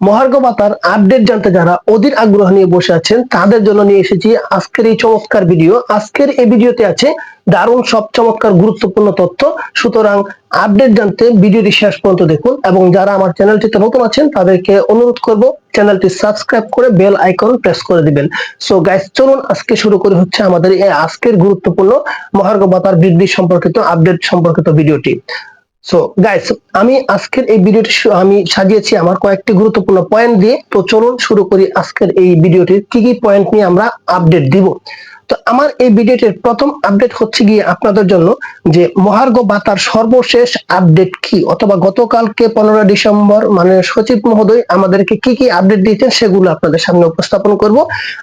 মহার্ঘ ভাতার আপডেট জানতে যারা অধীর আগ্রহ নিয়ে বসে আছেন, তাদের জন্য নিয়ে এসেছি আজকের এই চমৎকার ভিডিও আজকের এই ভিডিওতে আছে দারুণ সব চমৎকার গুরুত্বপূর্ণ তথ্য। সুতরাং আপডেট জানতে ভিডিওটি শেষ পর্যন্ত দেখুন এবং যারা আমার চ্যানেলটিতে নতুন আছেন, তাদেরকে অনুরোধ করব চ্যানেলটি সাবস্ক্রাইব করে বেল আইকন প্রেস করে দিবেন। সো গাইস চলুন আজকে শুরু করি হচ্ছে আমাদের এই আজকের গুরুত্বপূর্ণ মহার্ঘ ভাতার বৃদ্ধি সম্পর্কিত আপডেট সম্পর্কিত ভিডিওটি সো গাইস আমি আজকের এই ভিডিওটি আমি সাজিয়েছি আমার কয়েকটি গুরুত্বপূর্ণ পয়েন্ট দিয়ে। তো চলুন শুরু করি আজকের এই ভিডিওটির কি কি পয়েন্ট নিয়ে আমরা আপডেট দিব? তো আমার এই ভিডিওটির প্রথম আপডেট হচ্ছে গিয়ে আপনাদের জন্য যে মহার্ঘ ভাতার সর্বশেষ আপডেট কি? অথবা গতকালকে পনেরো ডিসেম্বর মানে সচিব মহোদয় আমাদেরকে কি কি আপডেট দিয়েছেন সেগুলো আপনাদের সামনে উপস্থাপন করব।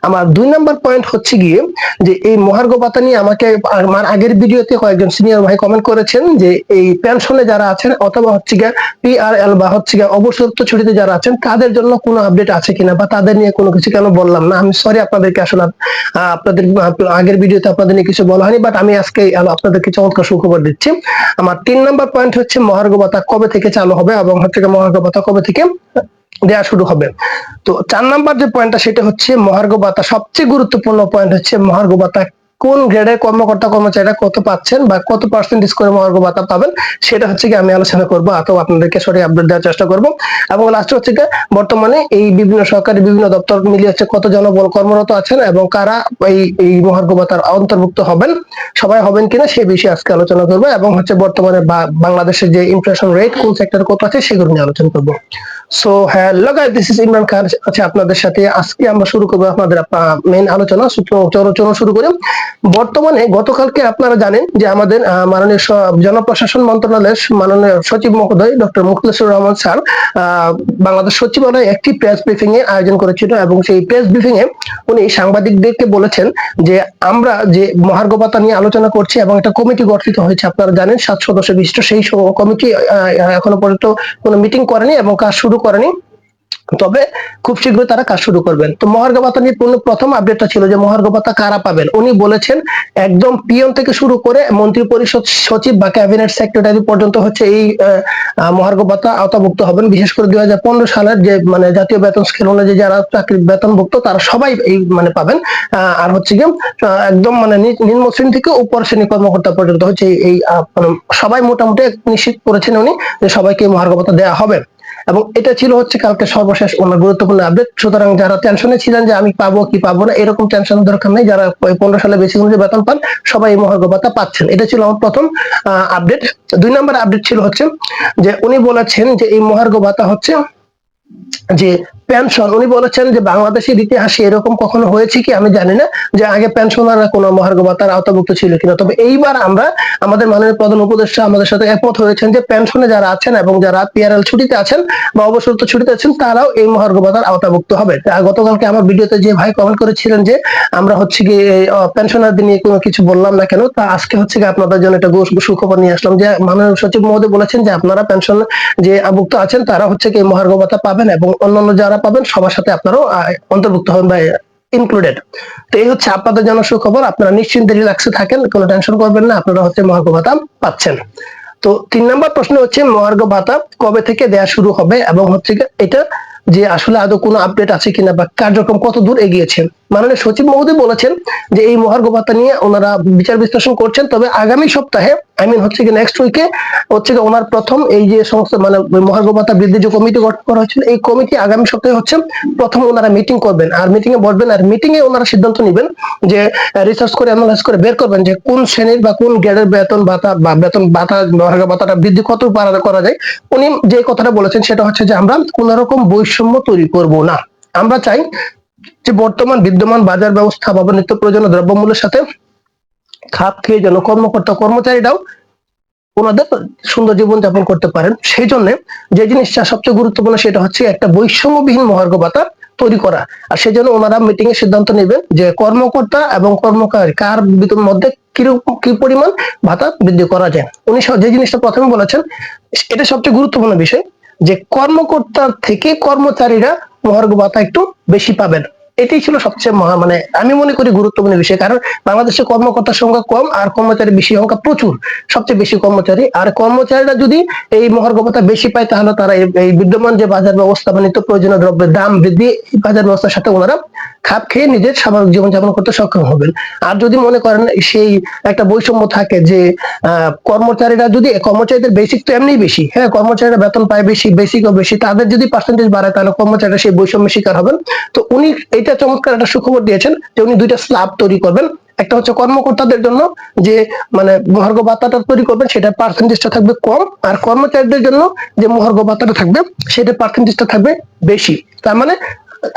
আমার দুই নাম্বার পয়েন্ট হচ্ছে গিয়ে যে এই মহার্ঘ ভাতা নিয়ে আমাকে আমার আগের ভিডিওতে কয়েকজন সিনিয়র ভাই কমেন্ট করেছেন যে এই পেনশনে যারা আছেন অথবা হচ্ছে গিয়ে পিআরএল বা হচ্ছে গিয়ে অবসরত্ব ছুটিতে যারা আছেন, তাদের জন্য কোনো আপডেট আছে কিনা বা তাদের নিয়ে কোনো কিছু কেন বললাম না? আমি সরি আপনাদেরকে আসলে আপনাদের আগের ভিডিওতে আপনাদের নিয়ে কিছু বলা হয়নি বাট আমি আজকে আপনাদেরকে চমৎকার সুখবর দিচ্ছি। আমার তিন নাম্বার পয়েন্ট হচ্ছে মহার্ঘ ভাতা কবে থেকে চালু হবে এবং হচ্ছে মহার্ঘ ভাতা কবে থেকে দেয়া শুরু হবে? তো চার নাম্বার যে পয়েন্টটা সেটা হচ্ছে মহার্ঘ ভাতা সবচেয়ে গুরুত্বপূর্ণ পয়েন্ট হচ্ছে মহার্ঘ ভাতা কোন গ্রেডের কর্মকর্তা কর্মচারীরা কত পাচ্ছেন বা কত পার্সেন্টেজ করে মহার্ঘ ভাতা পাবেন, সেটা হচ্ছে কি আমি আলোচনা করব। অথবা আপনাদেরকে সঠিক আপডেট দেওয়ার চেষ্টা করব। এবং লাস্ট হচ্ছে কি বর্তমানে এই বিভিন্ন সরকারি বিভিন্ন দপ্তর মিলিয়ে হচ্ছে কত জনবল কর্মরত আছেন এবং কারা এই এই মহার্ঘ ভাতার অন্তর্ভুক্ত হবেন, সবাই হবেন কিনা সেই বিষয়ে আজকে আলোচনা করব এবং হচ্ছে বর্তমানে বাংলাদেশের যে ইনফ্লেশন রেট কোন সেক্টর কত আছে সেগুলো নিয়ে আলোচনা করব। So hello guys this is Imran Khan আছে আপনাদের সাথে। আজকে আমরা শুরু করব আপনাদের মেইন আলোচনা চলো চলো শুরু করি। বর্তমানে গতকালকে আপনারা জানেন যে আমাদের মাননীয় জনপ্রশাসন মন্ত্রণালয়ের মাননীয় সচিব মহোদয় ডক্টর মুখলেসুর রহমান স্যার বাংলাদেশ সচিবালয়ে একটি প্রেস ব্রিফিং এর আয়োজন করেছিল এবং সেই প্রেস ব্রিফিং এ উনি সাংবাদিকদেরকে বলেছেন যে আমরা যে মহার্ঘ ভাতা নিয়ে আলোচনা করছি এবং একটা কমিটি গঠিত হয়েছে, আপনারা জানেন সাত সদস্য বিশিষ্ট, সেই কমিটি এখনও পর্যন্ত কোনো মিটিং করেনি এবং কাজ শুরু করেনি। তবে খুব শীঘ্রই তারা কাজ শুরু করবেন। তো মহার্ঘ ভাতা নিয়ে প্রথম আপডেটটা ছিল যে মহার্ঘ ভাতা কারা পাবেন? উনি বলেছেন একদম পিয়ন থেকে শুরু করে মন্ত্রী পরিষদ সচিব বা ক্যাবিনেট সেক্রেটারি পর্যন্ত হচ্ছে এই মহার্ঘ ভাতা আওতাভুক্ত হবেন। বিশেষ করে দুই সালের যে মানে জাতীয় বেতন স্কেল অনুযায়ী যারা চাকরি বেতনভুক্ত তারা সবাই এই মানে পাবেন। আর হচ্ছে আহ, একদম মানে নিম্ন শ্রেণি থেকে উপর শ্রেণি কর্মকর্তা পর্যন্ত হচ্ছে এই- মানে সবাই মোটামুটি নিশ্চিত করেছেন উনি যে সবাইকে মহার্ঘ ভাতা দেওয়া হবে। এবং এটা ছিল হচ্ছে কালকে সর্বশেষ ওনার গুরুত্বপূর্ণ আপডেট সুতরাং যারা টেনশনে ছিলেন যে আমি পাবো কি পাবো না, এরকম টেনশন দরকার নেই। যারা পনেরো সালে বেশি অনুযায়ী বেতন পান, সবাই এই মহার্ঘ ভাতা পাচ্ছেন। এটা ছিল আমার প্রথম আপডেট দুই নম্বর আপডেট ছিল হচ্ছে যে উনি বলেছেন যে এই মহার্ঘ ভাতা হচ্ছে যে পেনশন উনি বলেছেন যে বাংলাদেশের ইতিহাসে এরকম কখনো হয়েছে কি আমি জানি না, যে আগে পেনশনাররা কোনো মহার্ঘ ভাতার আওতাভুক্ত ছিল কিনা। তবে এইবার আমরা আমাদের মাননীয় প্রধান উপদেষ্টা আমাদের সাথে একমত হয়েছেন যে পেনশনে যারা আছেন এবং যারা পিআরএল ছুটিতে আছেন বা অবসরত ছুটিতে আছেন, তারাও এই মহার্ঘ ভাতার আওতাভুক্ত হবে। গতকালকে আমার ভিডিওতে যে ভাই কমেন্ট করেছিলেন যে আমরা হচ্ছে গিয়ে পেনশনারদের নিয়ে কোনো কিছু বললাম না কেন, তা আজকে হচ্ছে কি আপনাদের জন্য একটা সুখবর নিয়ে আসলাম যে মাননীয় সচিব মহোদয় বলেছেন যে আপনারা পেনশন যে ভুক্ত আছেন, তারা হচ্ছে কি মহার্ঘ ভাতা পাবেন এবং অন্যান্য যারা পাবেন, সবার সাথে আপনারাও অন্তর্ভুক্ত হবেন বা ইনক্লুডেড তো এই হচ্ছে আপনাদের জন্য সুখবর। আপনারা নিশ্চিন্তে রিল্যাক্সে থাকেন, কোনো টেনশন করবেন না, আপনারা হচ্ছে মহার্ঘ ভাতা পাচ্ছেন। তো তিন নম্বর প্রশ্ন হচ্ছে, মহার্ঘ ভাতা কবে থেকে দেয়া শুরু হবে এবং হচ্ছে এটা যে আসলে আদৌ কোনো আপডেট আছে কিনা বা কার্যক্রম কত দূর এগিয়েছে? মাননীয় সচিব মহোদয় বলেছেন যে এই মহার্ঘ ভাতা নিয়ে ওনারা বিচার বিশ্লেষণ করছেন, তবে আগামী সপ্তাহে আই মিন হচ্ছে কি নেক্সট উইকে হচ্ছে ওনার প্রথম এই যে সমস্ত মানে ওই মহার্ঘ ভাতা বৃদ্ধি যে কমিটি গঠন করা হয়েছিল, এই কমিটি আগামী সপ্তাহে হচ্ছে প্রথম ওনারা মিটিং করবেন। আর মিটিং এ বসবেন আর মিটিং এ ওনারা সিদ্ধান্ত নেবেন যে রিসার্চ করে অ্যানালাইজ করে বের করবেন যে কোন শ্রেণির বা কোন গ্রেডের বেতন ভাতা বা বেতন ভাতা মহার্ঘ ভাতাটা বৃদ্ধি কত করা যায়। উনি যে কথাটা বলেছেন সেটা হচ্ছে যে আমরা কোন রকম বৈষম্য তৈরি করব না। আমরা চাই যে বর্তমান বিদ্যমান বাজার ব্যবস্থা বা নিত্য প্রয়োজনীয় দ্রব্যমূল্যের সাথে খাপ খেয়ে যেন কর্মকর্তা কর্মচারীরাও ওনাদের সুন্দর জীবন যাপন করতে পারেন। সেই জন্য যে জিনিসটা সবচেয়ে গুরুত্বপূর্ণ সেটা হচ্ছে একটা বৈষম্যবিহীন মহার্ঘ ভাতা তৈরি করা। আর সেজন্য ওনারা মিটিং এ সিদ্ধান্ত নেবেন যে কর্মকর্তা এবং কর্মকারী কার মধ্যে কীরকম কি পরিমাণ ভাতা বৃদ্ধি করা যায়। উনি যে জিনিসটা প্রথমে বলেছেন, এটা সবচেয়ে গুরুত্বপূর্ণ বিষয় যে কর্মকর্তার থেকে কর্মচারীরা মহার্ঘ ভাতা একটু বেশি পাবেন। এটাই ছিল সবচেয়ে মহা মানে আমি মনে করি গুরুত্বপূর্ণ বিষয়। কারণ বাংলাদেশে কর্মকর্তার সংখ্যা কম আর কর্মচারী বেশি সংখ্যা প্রচুর, সবচেয়ে বেশি কর্মচারী। আর কর্মচারীরা যদি এই মহার্ঘ ভাতা বেশি পায়, তাহলে তারা এই- বিদ্যমান যে বাজার ব্যবস্থা নিত্য প্রয়োজনীয় দ্রব্যের দাম বৃদ্ধি বাজার ব্যবস্থার সাথে ওনারা খাপ খেয়ে নিজের স্বাভাবিক জীবনযাপন করতে সক্ষম হবেন। আর যদি মনে করেন সেই একটা বৈষম্য থাকে যে কর্মচারীরা যদি, কর্মচারীদের বেসিক তো এমনি বেশি হ্যাঁ কর্মচারীরা বেতন পায় বেশি বেসিকও বেশি, তাদের যদি পার্সেন্টেজ বাড়ায় তাহলে কর্মচারীরা সেই বৈষম্যের শিকার হবেন। তো উনি এটা চমৎকার একটা সুখবর দিয়েছেন যে উনি দুইটা স্ল্যাব তৈরি করবেন। একটা হচ্ছে কর্মকর্তাদের জন্য যে মানে মহার্ঘ ভাতাটা তৈরি করবেন, সেটা পার্সেন্টেজটা থাকবে কম। আর কর্মচারীদের জন্য যে মহার্ঘ ভাতাটা থাকবে, সেটা পার্সেন্টেজটা থাকবে বেশি। তার মানে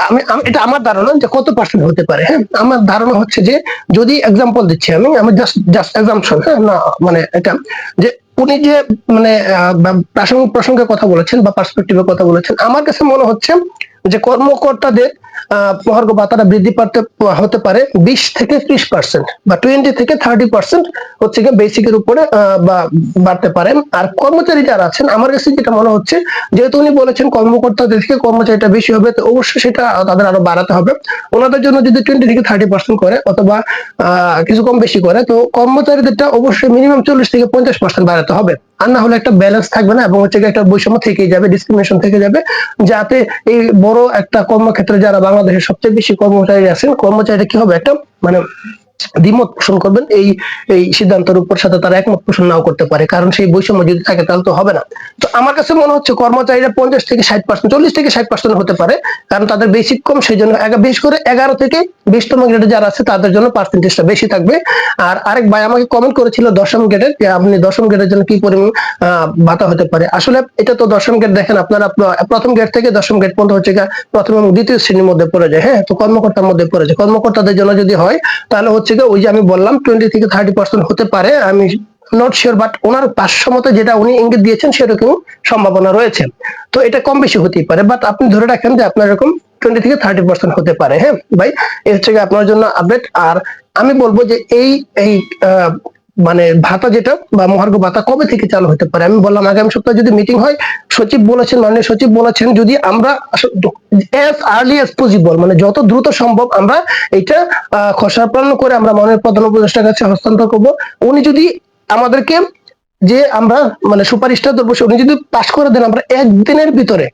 আমি এটা আমার ধারণা যে কত পার্সেন্ট হতে পারে হ্যাঁ? আমার ধারণা হচ্ছে যে যদি এক্সাম্পল দিচ্ছি আমি আমি জাস্ট জাস্ট এক্সাম্পশন হ্যাঁ? না মানে এটা যে উনি যে মানে প্রাসঙ্গিক প্রসঙ্গে কথা বলেছেন বা পার্সপেক্টিভে কথা বলেছেন, আমার কাছে মনে হচ্ছে যে কর্মকর্তাদের মহার্ঘ ভাতাটা বৃদ্ধি পাতে হতে পারে বিশ থেকে ত্রিশ পার্সেন্ট বা টোয়েন্টি থেকে থার্টি পার্সেন্ট হচ্ছে গিয়ে বেসিকের উপরে বা বাড়তে পারে আর কর্মচারী যারা আছেন, আমার কাছে যেটা মনে হচ্ছে, যেহেতু উনি বলেছেন কর্মকর্তাদের থেকে কর্মচারীটা বেশি হবে, তো অবশ্যই সেটা তাদের আরও বাড়াতে হবে। ওনাদের জন্য যদি টোয়েন্টি থেকে থার্টি পার্সেন্ট করে অথবা কিছু কম বেশি করে, তো কর্মচারীদেরটা অবশ্যই মিনিমাম চল্লিশ থেকে পঞ্চাশ পার্সেন্ট বাড়াতে হবে। আর না হলে একটা ব্যালেন্স থাকবে না এবং হচ্ছে একটা বৈষম্য থেকেই যাবে ডিসক্রিমিনেশন থেকে যাবে, যাতে এই বড় একটা কর্মক্ষেত্রে যারা বাংলাদেশের সবচেয়ে বেশি কর্মচারী আছে কর্মচারীটা কি হবে? একটা মানে দ্বিমত পোষণ করবেন, এই এই সিদ্ধান্তের উপর সাথে তারা একমত পোষণ নাও করতে পারে, কারণ সেই বৈষম্য যদি থাকে তাহলে তো হবে না। তো আমার কাছে মনে হচ্ছে কর্মচারীরা পঞ্চাশ থেকে ষাট পার্সেন্ট চল্লিশ থেকে ষাট পার্সেন্ট হতে পারে, কারণ তাদের বেসিক কম, সেই জন্য বিশেষ করে এগারো থেকে বিশতম গ্রেডে যারা আছে, তাদের জন্য পার্সেন্টেজটা বেশি থাকবে। আর আরেক ভাই আমাকে কমেন্ট করেছিল দশম গ্রেডের যে আপনি দশম গ্রেডের জন্য কি পরিমাণ ভাতা হতে পারে। আসলে এটা তো দশম গ্রেড দেখেন আপনারা প্রথম গ্রেড থেকে দশম গ্রেড পর্যন্ত হচ্ছে প্রথম এবং দ্বিতীয় শ্রেণির মধ্যে পড়ে যায়। হ্যাঁ তো কর্মকর্তার মধ্যে পড়ে যায়। কর্মকর্তাদের জন্য যদি হয়, তাহলে হচ্ছে গিয়ে ওই যে আমি বললাম টোয়েন্টি থেকে থার্টি পার্সেন্ট হতে পারে, আমি নট শিওর বাট ওনার পাঁচশো যেটা উনি ইঙ্গিত দিয়েছেন সেরকম সম্ভাবনা রয়েছে। তো এটা কম বেশি হতেই পারে বাট আপনি ধরে রাখেন যে আপনার এরকম টোয়েন্টি থেকে থার্টি পার্সেন্ট হতে পারে হ্যাঁ? ভাই, এর হচ্ছে গিয়ে আপনার জন্য আপডেট আর আমি বলব যে এই এই মানে ভাতা যেটা বা মহার্ঘ ভাতা কবে থেকে চালু হতে পারে? আমি বললাম আগামী সপ্তাহে যদি মিটিং হয়, সচিব বলেছেন, মাননীয় সচিব বলেছেন, যদি আমরা এস আর্লি এস পসিবল মানে যত দ্রুত সম্ভব আমরা এটা খসড়া প্রণয়ন করে আমরা মাননীয় প্রধান উপদেষ্টার কাছে হস্তান্তর করব। উনি যদি আমাদেরকে যে আমরা মানে সুপারিশটা দেবো, সে উনি যদি পাশ করে দেন, আমরা একদিনের ভিতরে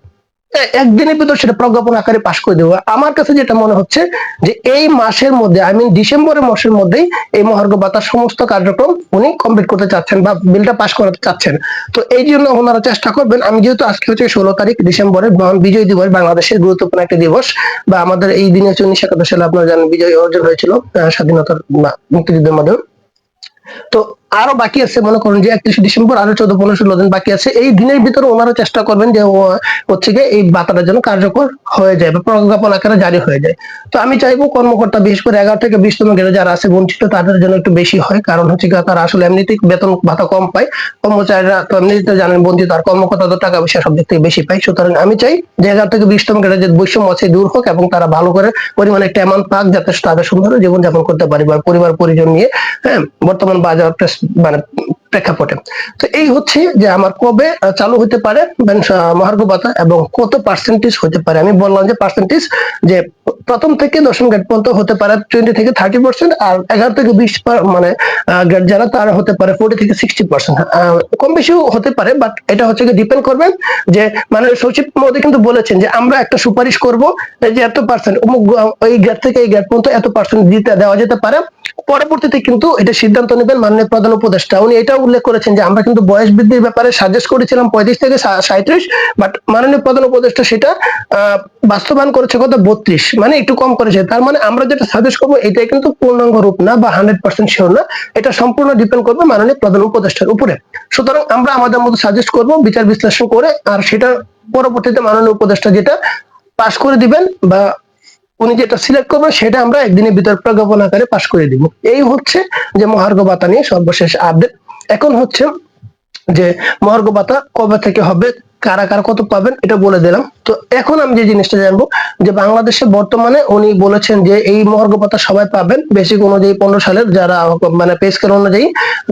একদিনের ভিতর সেটা প্রজ্ঞাপন আকারে পাশ করে দেবো। আমার কাছে যেটা মনে হচ্ছে যে এই মাসের মধ্যে আই মিন ডিসেম্বরের মাসের মধ্যেই এই মহার্ঘ ভাতার সমস্ত কার্যক্রম উনি কমপ্লিট করতে চাচ্ছেন বা বিলটা পাশ করাতে চাচ্ছেন। তো এই জন্য ওনারা চেষ্টা করবেন, আমি যেহেতু আজকে হচ্ছে ষোলো তারিখ ডিসেম্বরের মহান বিজয় দিবস, বাংলাদেশের গুরুত্বপূর্ণ একটা দিবস, বা আমাদের এই দিনে হচ্ছে উনিশশো একাত্তর সালে আপনারা জানেন বিজয় অর্জন হয়েছিল স্বাধীনতার মুক্তিযুদ্ধের মাধ্যমে। তো আরও বাকি আছে, মনে করেন যে একত্রিশে ডিসেম্বর, আরও চোদ্দ, পনেরো, ষোলো দিন বাকি আছে। এই দিনের ভিতরে ওনারা চেষ্টা করবেন যে হচ্ছে গিয়ে এই বাতাটা যেন কার্যকর হয়ে যায় বা প্রজ্ঞাপন আকারে জারি হয়ে যায়। তো আমি চাইব কর্মকর্তা, বিশেষ করে এগারো থেকে বিশতম গ্রেডে যারা আছে, বঞ্চিত, তাদের জন্য একটু বেশি হয়। কারণ হচ্ছে গিয়ে তারা আসলে এমনিতেই বেতন ভাতা কম পায়। কর্মচারীরা তো এমনিতে জানেন, বঞ্চিত আর কর্মকর্তা তো টাকা পয়সা সব দিক থেকে বেশি পায়। সুতরাং আমি চাই যে এগারো থেকে বিশতম গ্রেডে যে বৈষম্য আছে, দূর হোক এবং তারা ভালো করে পরিমাণে একটা অ্যামাউন্ট পাক যাতে তাদের সুন্দর জীবনযাপন করতে পারে বা পরিবার পরিজন নিয়ে হ্যাঁ বর্তমান বাজার মানে প্রেক্ষাপটে। তো এই হচ্ছে যে আমার কবে চালু হতে পারে মহার্ঘ ভাতা এবং কত পার্সেন্টেজ হতে পারে। আমি বললাম যে পার্সেন্টেজ যে প্রথম থেকে দশম গ্রেড পর্যন্ত হতে পারে টোয়েন্টি থেকে থার্টি পার্সেন্ট আর এগারো থেকে বিশ মানে গ্রেড যারা তারা হতে পারে ফোর্টি থেকে সিক্সটি পার্সেন্ট কম বেশিও হতে পারে বাট এটা হচ্ছে ডিপেন্ড করবে যে মানে সচিব মধ্যে কিন্তু বলেছেন যে, আমরা একটা সুপারিশ করব যে এত পার্সেন্ট অমুক এই গ্রেড থেকে এই গ্রেড পর্যন্ত এত পার্সেন্ট দিতে, দেওয়া যেতে পারে। পরবর্তীতে কিন্তু এটা সিদ্ধান্ত নেবেন মাননীয় প্রধান উপদেষ্টা। উনি এটাও উল্লেখ করেছেন যে, আমরা কিন্তু বয়স বৃদ্ধির ব্যাপারে সাজেস্ট করেছিলাম পঁয়ত্রিশ থেকে সাঁত্রিশ বাট মাননীয় প্রধান উপদেষ্টা সেটা বাস্তবায়ন করেছে কত? বত্রিশ। মানে একটু কম করেছে, তার মানে আমরা যেটা সাজেস্ট করব, এটাই কিন্তু পূর্ণাঙ্গ রূপ না বা হান্ড্রেড পার্সেন্ট শিওর না, এটা সম্পূর্ণ ডিপেন্ড করবে মাননীয় প্রধান উপদেষ্টার উপরে। সুতরাং আমরা আমাদের মতো সাজেস্ট করব, বিচার বিশ্লেষণ করে, আর সেটা পরবর্তীতে মাননীয় উপদেষ্টা যেটা পাশ করে দিবেন বা উনি যেটা সিলেক্ট করবেন, সেটা আমরা একদিনের ভিতর প্রজ্ঞাপন আকারে পাশ করে দিব। এই হচ্ছে যে মহার্ঘ ভাতা নিয়ে সর্বশেষ আপডেট এখন হচ্ছে যে মহার্ঘ ভাতা কবে থেকে হবে কারা কারা কত পাবেন এটা বলে দিলাম। তো এখন আমি যে জিনিসটা জানব, যে বাংলাদেশে বর্তমানে উনি বলেছেন যে এই মহার্ঘ ভাতা সবাই পাবেন বেসিক অনুযায়ী পনেরো সালের যারা মানে পে স্কেল অনুযায়ী।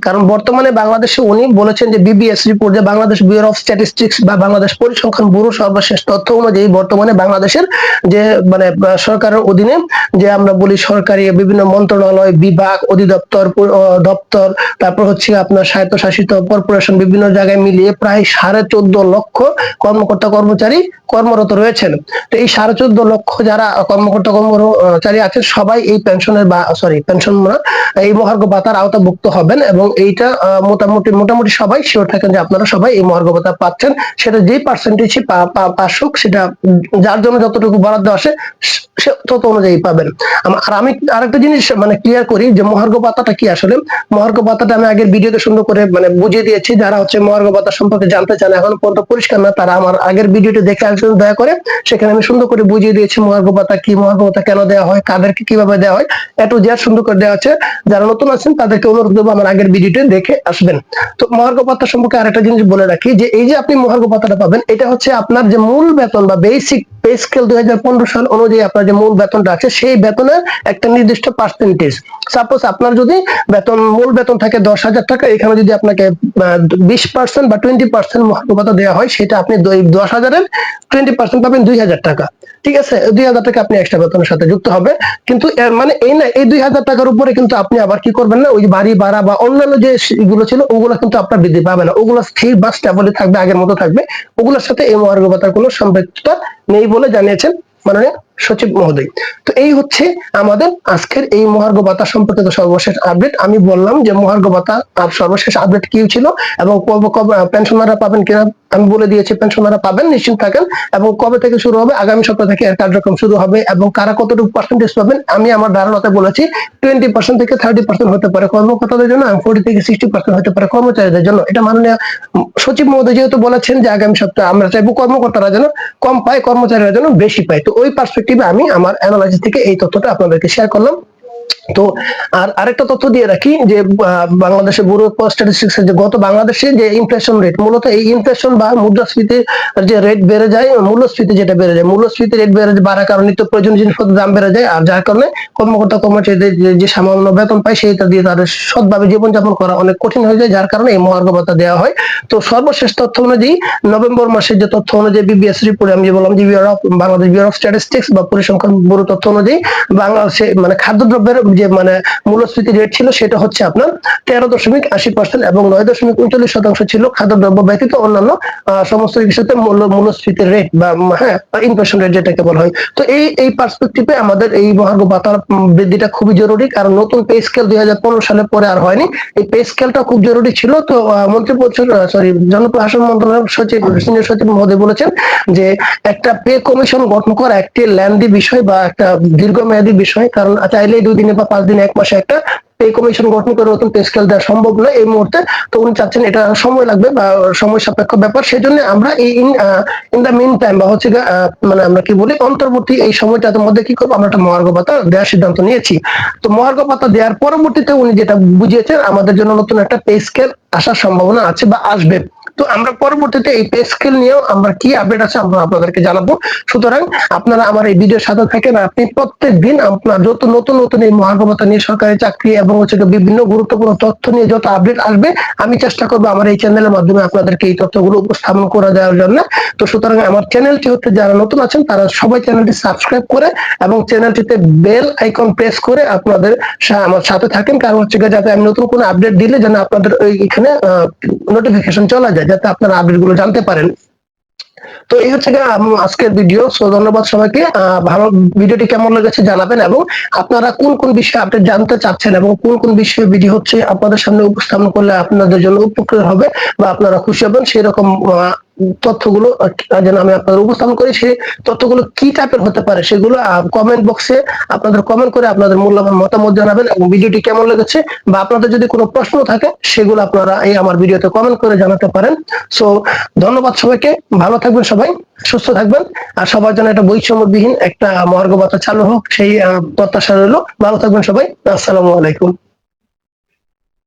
কারণ বর্তমানে বাংলাদেশে উনি বলেছেন যে বিবিএস রিপোর্ট যে বাংলাদেশ ব্যুরো অফ স্ট্যাটিস্টিক্স বা বাংলাদেশ পরিসংখ্যান ব্যুরো সর্বশেষ তথ্য অনুযায়ী বর্তমানে বাংলাদেশের যে মানে সরকারের অধীনে যে আমরা বলি সরকারি বিভিন্ন মন্ত্রণালয়, বিভাগ, অধিদপ্তর দপ্তর, তারপর হচ্ছে আপনার স্বায়ত্তশাসিত কর্পোরেশন বিভিন্ন জায়গায় মিলিয়ে প্রায় সাড়ে চোদ্দ লক্ষ কর্মকর্তা কর্মচারী কর্মরত রয়েছেন। তো এই সাড়ে চোদ্দ লক্ষ যারা কর্মকর্তা কর্মচারী আছেন, সবাই এই পেনশনের বা সরি পেনশন এই মহার্ঘ ভাতার আওতাভুক্ত হবেন এবং এইটা মোটামুটি মোটামুটি সবাই শিওর থাকেন যে আপনারা সবাই এই মহার্ঘ ভাতা পাচ্ছেন। সেটা যেই পার্সেন্টেজ পাশুক, সেটা যার জন্য যতটুকু বরাদ্দ আসে, সে তত অনুযায়ী পাবেন। আর আমি আরেকটা জিনিস মানে ক্লিয়ার করি যে মহার্ঘ ভাতাটা কি আসলে? মহার্ঘ ভাতাটা আমি আগের ভিডিওতে সুন্দর করে মানে বুঝিয়ে দিয়েছি। যারা হচ্ছে মহার্ঘ ভাতা সম্পর্কে জানতে চান, এখন পর্যন্ত পরিষ্কার না, তারা আমার আগের ভিডিওটি দেখে আসবেন, দয়া করে। সেখানে আমি সুন্দর করে বুঝিয়ে দিয়েছি মহার্ঘ কি মহার্ঘ কেন দেওয়া হয়, কাদেরকে কীভাবে দেওয়া হয়। এটু যা সুন্দর করে দেওয়া আছে। যারা নতুন আছেন, তাদেরকে অনুরোধ দেবো আমার আগের ভিডিওটি দেখে আসবেন। তো মহার্ঘ সম্পর্কে আরেকটা জিনিস বলে রাখি, যে এই যে আপনি মহার্ঘ পাবেন, এটা হচ্ছে আপনার যে মূল বেতন বা বেসিক পে স্কেল দুই হাজার পনেরো সাল অনুযায়ী আপনার যে মূল বেতনটা আছে, সেই বেতনের একটা নির্দিষ্ট পার্সেন্টেজ সাপোজ আপনার যদি বেতন, মূল বেতন থাকে দশ হাজার টাকা, এখানে যদি আপনাকে বিশ পার্সেন্ট বা টোয়েন্টি পার্সেন্ট মহার্ঘভাতা দেওয়া হয় সেটা আপনি দশ হাজারের টোয়েন্টি পার্সেন্ট পাবেন দুই হাজার টাকা। ঠিক আছে? দুই হাজার টাকা আপনি এক্সট্রা বেতনের সাথে যুক্ত হবে। কিন্তু মানে এই না, এই দুই হাজার টাকার উপরে কিন্তু আপনি আবার কি করবেন না, ওই বাড়ি ভাড়া বা অন্যান্য যে গুলো ছিল, ওগুলো কিন্তু আপনার বৃদ্ধি পাবে না। ওগুলো স্থির বা স্টেবলই থাকবে, আগের মতো থাকবে। ওগুলোর সাথে এই মহার্গতার কোনো সম্পৃক্ততা নেই বলে জানিয়েছেন মাননীয় সচিব মহোদয়। তো এই হচ্ছে আমাদের আজকের এই মহার্ঘ ভাতা সম্পর্কিত সর্বশেষ আপডেট আমি বললাম যে মহার্ঘ ভাতা সর্বশেষ আপডেট কি ছিল এবং কবে কবে পেনশনাররা পাবেন কিনা আমি বলে দিয়েছি পেনশনাররা পাবেন নিশ্চিন্ত থাকেন। এবং কবে থেকে শুরু হবে, আগামী সপ্তাহ থেকে এর কার্যক্রম শুরু হবে এবং কারা কতটুকু পার্সেন্টেজ পাবেন, আমি আমার ধারণাতে বলেছি টোয়েন্টি পার্সেন্ট থেকে থার্টি পার্সেন্ট হতে পারে কর্মকর্তাদের জন্য ফোর্টি থেকে সিক্সটি পার্সেন্ট হতে পারে কর্মচারীদের জন্য। এটা মাননীয় সচিব মহোদয় যেহেতু বলেছেন যে আগামী সপ্তাহে আমরা চাইব কর্মকর্তারা যেন কম পায়, কর্মচারীরা যেন বেশি পায়। তো ওই পার্সপেক্টিভে আমি আমার অ্যানালাইসিস থেকে এই তথ্যটা আপনাদেরকে শেয়ার করলাম। তো আর আরেকটা তথ্য দিয়ে রাখি যে বাংলাদেশের ব্যুরো অফ স্ট্যাটিস্টিক্স যে গত বাংলাদেশে যে ইনফ্লেশন রেট মূলত এই ইনফ্লেশন বা মুদ্রাস্ফীতির যে রেট বেড়ে যায়, মূল্যস্ফীতি যেটা বেড়ে যায়, মূল্যস্ফীতি রেট বেড়ে যায়, বাড়ার কারণে নিত্য প্রয়োজনীয় জিনিসপত্রের দাম বেড়ে যায়, আর যার কারণে কর্মকর্তা কর্মচারীদের যে- সামান্য বেতন পায় সেটা দিয়ে তাদের সৎভাবে জীবনযাপন করা অনেক কঠিন হয়ে যায়, যার কারণে এই মহার্ঘ ভাতা দেওয়া হয়। তো সর্বশেষ তথ্য অনুযায়ী, নভেম্বর মাসের যে তথ্য অনুযায়ী বিবিএস রিপোর্টে আমি যে বললাম যে বাংলাদেশ ব্যুরো অফ স্ট্যাটিস্টিক্স বা পরিসংখ্যান ব্যুরো তথ্য অনুযায়ী, বাংলাদেশে মানে খাদ্যদ্রব্যের যে মানে মূল্যস্ফীতি রেট ছিল সেটা হচ্ছে আপনার তেরো দশমিক আশি পার্সেন্ট এবং নয় দশমিক উনচল্লিশ শতাংশ ছিল খাদ্যদ্রব্য ব্যতীত অন্যান্য সমস্ত কিছুতে মূল্য মূল্যস্ফীতির রেট বা হ্যাঁ ইনফ্লেশন রেট যেটাকে বলা হয়। তো এই এই পার্সপেক্টিভে আমাদের এই মহার্ঘ ভাতার উম, বৃদ্ধিটা খুবই জরুরি কারণ নতুন পে স্কেল দুই হাজার পনেরো সালে পরে আর হয়নি। এই পে স্কেলটা খুব জরুরি ছিল। তো মন্ত্রী পরিষদ সরি জনপ্রশাসন মন্ত্রণালয়ের সচিব সিনিয়র সচিব মহোদয় বলেছেন যে একটা পে কমিশন গঠন করা একটি ল্যান্ডি বিষয় বা একটা দীর্ঘমেয়াদী বিষয়। কারণ চাইলে দুই দিনে বা পাঁচ দিন, এক মাসে একটা পে কমিশন গঠন করে নতুন পে স্কেল দেওয়া সম্ভব নয় এই মুহূর্তে। তো উনি চাচ্ছেন এটা সময় লাগবে বা সময় সাপেক্ষ ব্যাপার। সেজন্য আমরা এই ইন দ্য মিন টাইম বা হচ্ছে মানে আমরা কি বলি, অন্তর্বর্তী এই সময়টার মধ্যে কি করব? আমরা একটা মহার্ঘ ভাতা দেওয়ার সিদ্ধান্ত নিয়েছি। তো মহার্ঘ ভাতা দেওয়ার পরবর্তীতে উনি যেটা বুঝিয়েছেন, আমাদের জন্য নতুন একটা পে স্কেল আসার সম্ভাবনা আছে বা আসবে। তো আমরা পরবর্তীতে এই পে স্কেল নিয়েও আমরা কি আপডেট আছে আমরা আপনাদেরকে জানাব। সুতরাং আপনারা আমার এই ভিডিওর সাথে থাকেন আপনি প্রত্যেক দিন আপনার যত নতুন নতুন এই মহার্ঘভাতা নিয়ে সরকারি চাকরি এবং হচ্ছে বিভিন্ন গুরুত্বপূর্ণ তথ্য নিয়ে যত আপডেট আসবে, আমি চেষ্টা করব আমার এই চ্যানেলের মাধ্যমে আপনাদেরকে এই তথ্যগুলো উপস্থাপন করে দেওয়ার জন্য। তো সুতরাং আমার চ্যানেলটি হচ্ছে যারা নতুন আছেন, তারা সবাই চ্যানেলটি সাবস্ক্রাইব করে এবং চ্যানেলটিতে বেল আইকন প্রেস করে আপনাদের আমার সাথে থাকেন। কারণ হচ্ছে যাতে আমি নতুন কোনো আপডেট দিলে যেন আপনাদের ওই এখানে নোটিফিকেশন চলে যায়। যাতে আপনারা আপডেটগুলো জানতে পারেন। তো এই হচ্ছে আজকের ভিডিও সো ধন্যবাদ সবাইকে। ভালো ভিডিওটি কেমন লেগেছে জানাবেন এবং আপনারা কোন কোন বিষয়ে আপডেট জানতে চাচ্ছেন এবং কোন কোন বিষয়ে ভিডিও হচ্ছে আপনাদের সামনে উপস্থাপন করলে আপনাদের জন্য উপকৃত হবে বা আপনারা খুশি হবেন, সেরকম তথ্যগুলো যেন আমি আপনাদের উপস্থাপন করি সেই তথ্যগুলো কি টাইপের হতে পারে সেগুলো কমেন্ট বক্সে আপনাদের কমেন্ট করে আপনাদের মূল্যবান মতামত জানাবেন এবং ভিডিওটি কেমন লেগেছে বা আপনাদের যদি কোনো প্রশ্ন থাকে, সেগুলো আপনারা এই আমার ভিডিওতে কমেন্ট করে জানাতে পারেন। সো ধন্যবাদ সবাইকে, ভালো থাকবেন সবাই, সুস্থ থাকবেন, আর সবার জন্য একটা বৈষম্যবিহীন একটা মহার্ঘ চালু হোক, সেই প্রত্যাশা রইল। ভালো থাকবেন সবাই, আসসালামু আলাইকুম।